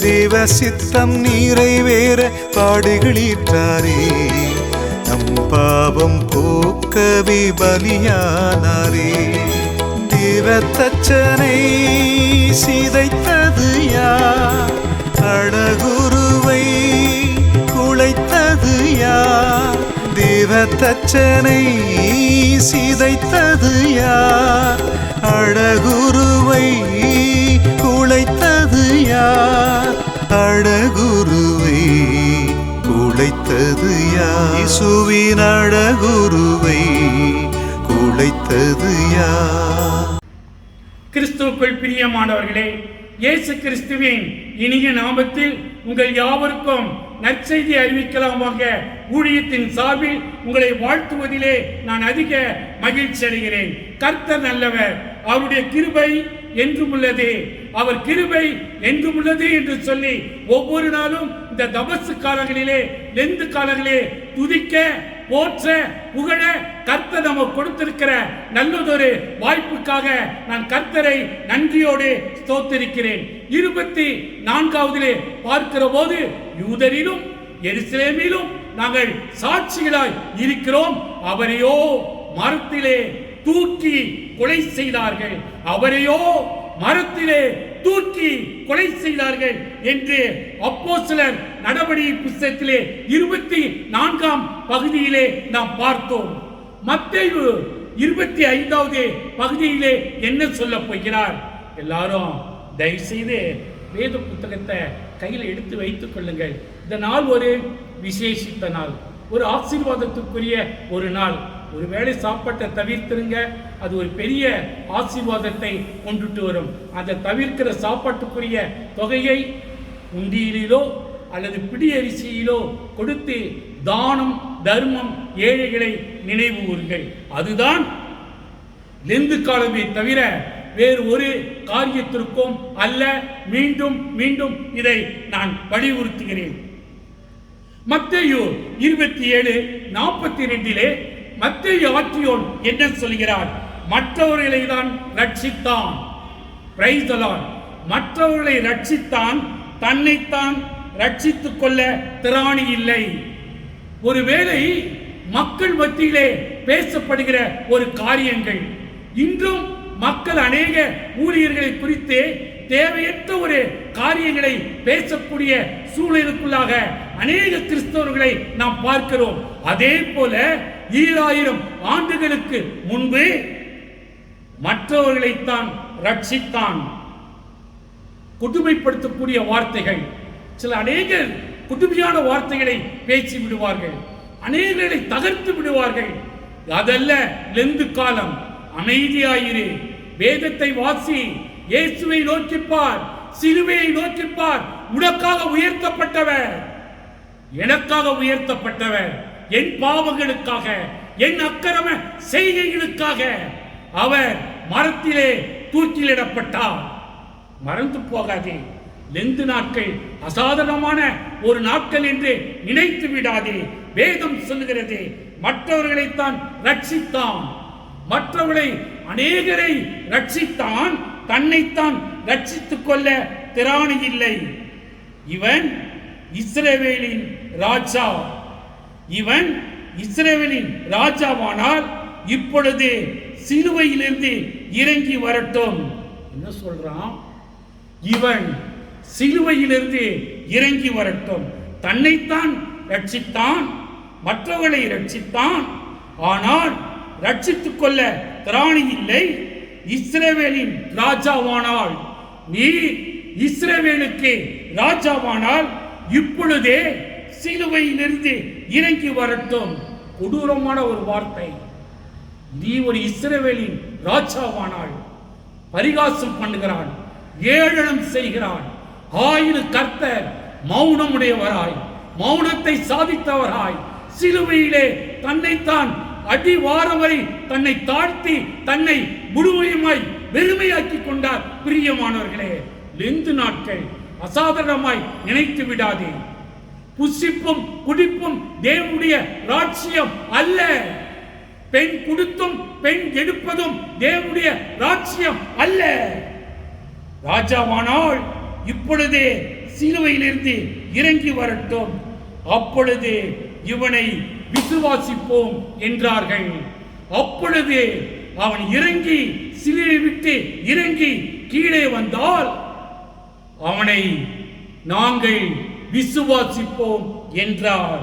தேவ சித்தம் நிறைவேற பாடுகளீற்றாரே. நம் பாவம் போக்கவே பலியானாரே. தேவத்தச்சனை சிதைத்தது யார்? அழகுருவை குளைத்தது யார்? தேவத்தச்சனை சிதைத்தது யார்? அழகுருவை குலைத்தது யார்? அழகுருவை குலைத்தது கிறிஸ்துவுக்குள் பிரியமானவர்களே இயேசு கிறிஸ்துவின் இனிய நாமத்தில் உங்கள் யாவருக்கும் நற்செய்தி அறிவிக்கலாமாக ஊழியத்தின் சார்பில் உங்களை வாழ்த்துவதிலே நான் அதிக மகிழ்ச்சி அடைகிறேன். கர்த்தர் நல்லவர் அவருடைய கிருபை என்றும் உள்ளது. அவர் கிருபை என்றும் உள்ளது என்று சொல்லி ஒவ்வொரு நாளும் இந்த தபசு காலங்களிலே நெந்து காலங்களிலே துதிக்க போற்ற புகழ கர்த்தர் நமக்கு கொடுத்திருக்கிற நல்லதொரு வாய்ப்புக்காக நான் கர்த்தரை நன்றியோடு ஸ்தோத்திருக்கிறேன். இருபத்தி நான்காவதிலே பார்க்கிற போது யூதரிலும் எருசலேமிலும் நாங்கள் சாட்சிகளாய் இருக்கிறோம். அவரையோ மரத்திலே தூக்கி கொலை செய்தார்கள். அவரையோ மரத்திலே தூக்கி கொலை செய்தார்கள் என்று அப்போ சிலர் நடவடிக்கை புஸ்தகத்திலே இருபத்தி நான்காம் பகுதியிலே நாம் பார்த்தோம். மத்தேயு இருபத்தி ஐந்தாவது பகுதியிலே என்ன சொல்ல போகிறார்? எல்லாரும் தயவுசெய்து வேத புத்தகத்தை கையில் எடுத்து வைத்துக் கொள்ளுங்கள். இந்த நாள் ஒரு விசேஷித்த நாள் ஒரு ஆசீர்வாதத்துக்குரிய ஒரு நாள். ஒருவேளை சாப்பாட்டை தவிர்த்திருங்க. அது ஒரு பெரிய ஆசீர்வாதத்தை கொண்டுட்டு வரும். அதை தவிர்க்கிற சாப்பாட்டுக்குரிய தொகையை உண்டியிலோ அல்லது பிடியரிசியிலோ கொடுத்து தானம் தர்மம் ஏழைகளை நினைவு கூறுங்கள் அதுதான் லெந்து காலமே தவிர வேறு ஒரு காரியத்திற்கும் அல்ல. மீண்டும் மீண்டும் இதை நான் வலியுறுத்துகிறேன். மத்தையோ இருபத்தி ஏழு நாற்பத்தி ரெண்டிலே மத்திய ஆற்றியோன் என்ன சொல்கிறார்? மற்றவர்களை தான் ரட்சித்தான். மற்றவர்களை ரட்சித்தான் தன்னைத்தான் ரட்சித்துக் கொள்ள திராணி இல்லை. ஒருவேளை மக்கள் மத்தியிலே பேசப்படுகிற ஒரு காரியங்கள் இன்றும் மக்கள் அநேக ஊழியர்களை குறித்து தேவையற்ற ஒரு காரியங்களை பேசக்கூடிய சூழலுக்குள்ளாக அநேக கிறிஸ்தவர்களை நாம் பார்க்கிறோம். அதே போல ஈராயிரம் ஆண்டுகளுக்கு முன்பு மற்றவர்களைத்தான் ரட்சித்தான். கொடுமைப்படுத்தக்கூடிய வார்த்தைகள். சில அநேகர் கொடுமையான வார்த்தைகளை பேசி விடுவார்கள். அநேகர்களை தகர்த்து விடுவார்கள். அதல்ல லெந்து காலம் அமைதியாயிரு. வேதத்தை வாசி இயேசுவை நோக்கிப்பார் சிலுவையை நோக்கிப்பார். உனக்காக உயர்த்தப்பட்டவர். எனக்காக உயர்த்தப்பட்டவர். என் பாவங்களுக்காக என் அக்கிரம செய்கைகளுக்காக அவர் மரத்திலே தூக்கிலிடப்பட்டார். மறந்து போகாதே. லெந்து நாட்கள் அசாதாரணமான ஒரு நாட்கள் என்று நினைத்து விடாதே. வேதம் சொல்லுகிறது மற்றவர்களைத்தான் ரட்சித்தான். மற்றவர்களை அநேகரை ரட்சித்தான் தன்னைத்தான் ரட்சித்துக் கொள்ள திராணி இல்லை. இவன் இஸ்ரேவேலின் ராஜா. இவன் இஸ்ரேவேலின் ராஜாவானால் இப்பொழுது சிலுவையிலிருந்து இறங்கி வரட்டும். என்ன சொல்றான்? இவன் சிலுவையிலிருந்து இறங்கி வரட்டும். தன்னைத்தான் ரட்சித்தான் மற்றவர்களை ரட்சித்தான். ஆனால் ரட்சித்துக் கொள்ள திராணி இல்லை இஸ்ரேவேலின் ராஜாவானால். நீ இஸ்ரேவேலுக்கு ராஜாவானால் இப்பொழுதே சிலுவையிலிருந்து இறங்கி வரட்டும். கொடூரமான ஒரு வார்த்தை. நீ ஒரு இஸ்ரேவேலின் ராஜாவானால் பரிகாசம் பண்ணுகிறான் ஏழனம் செய்கிறான். ஆயிரம் கர்த்தர் மௌனமுடையவராய் மௌனத்தை சாதித்தவராய் சிலுவையிலே தன்னைத்தான் அடிவாரவரை தன்னை தாழ்த்தி தன்னை முழுமையுமாய் வெறுமையாக்கி கொண்டார். பிரியமானவர்களே லெந்து நாட்கள் அசாதாரணமாய் நினைத்து விடாதே. புசிப்பும் குடிப்பும் தேவனுடைய ராட்சியம் அல்ல. பெண் குடுத்தும் பெண் எடுப்பதும் தேவனுடைய ராட்சியம் அல்ல. ராஜாவானால் இப்பொழுதே சிலுவையிலிருந்து இறங்கி வரட்டும். அப்பொழுது இவனை விசுவாசிப்போம் என்றார்கள். அப்பொழுது அவன் இறங்கி சிலுவை விட்டு இறங்கி கீழே வந்தால் அவனை நாங்கள் விசுவாசிப்போம் என்றார்.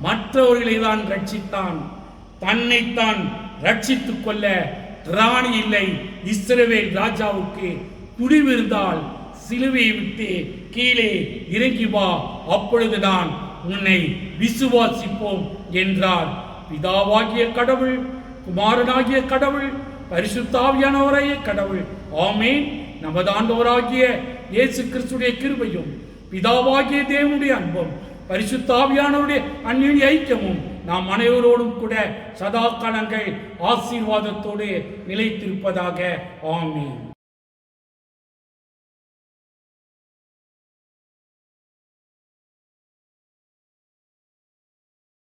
மற்றவர்களை தான் ரட்சித்தான். தன்னைத்தான் ரட்சித்துக் கொள்ள ராணி இல்லை இஸ்ரவேல் ராஜாவுக்கு துணிவிருந்தால் சிலுவையை விட்டு கீழே இறங்கி வா அப்பொழுது நான் உன்னை விசுவாசிப்போம் என்றார். பிதாவாகிய கடவுள் குமாரனாகிய கடவுள் பரிசுத்தாவியானவராகிய கடவுள். ஆமேன். நமது ஆண்டவராகிய இயேசு கிறிஸ்துடைய கிருபையும் பிதாவாகிய தேவனுடைய அன்பும் பரிசுத்தாவியானவருடைய அந்நிய ஐக்கியமும் நாம் அனைவரோடும் கூட சதா காலங்கள் ஆசீர்வாதத்தோடு நிலைத்திருப்பதாக. ஆமீன்.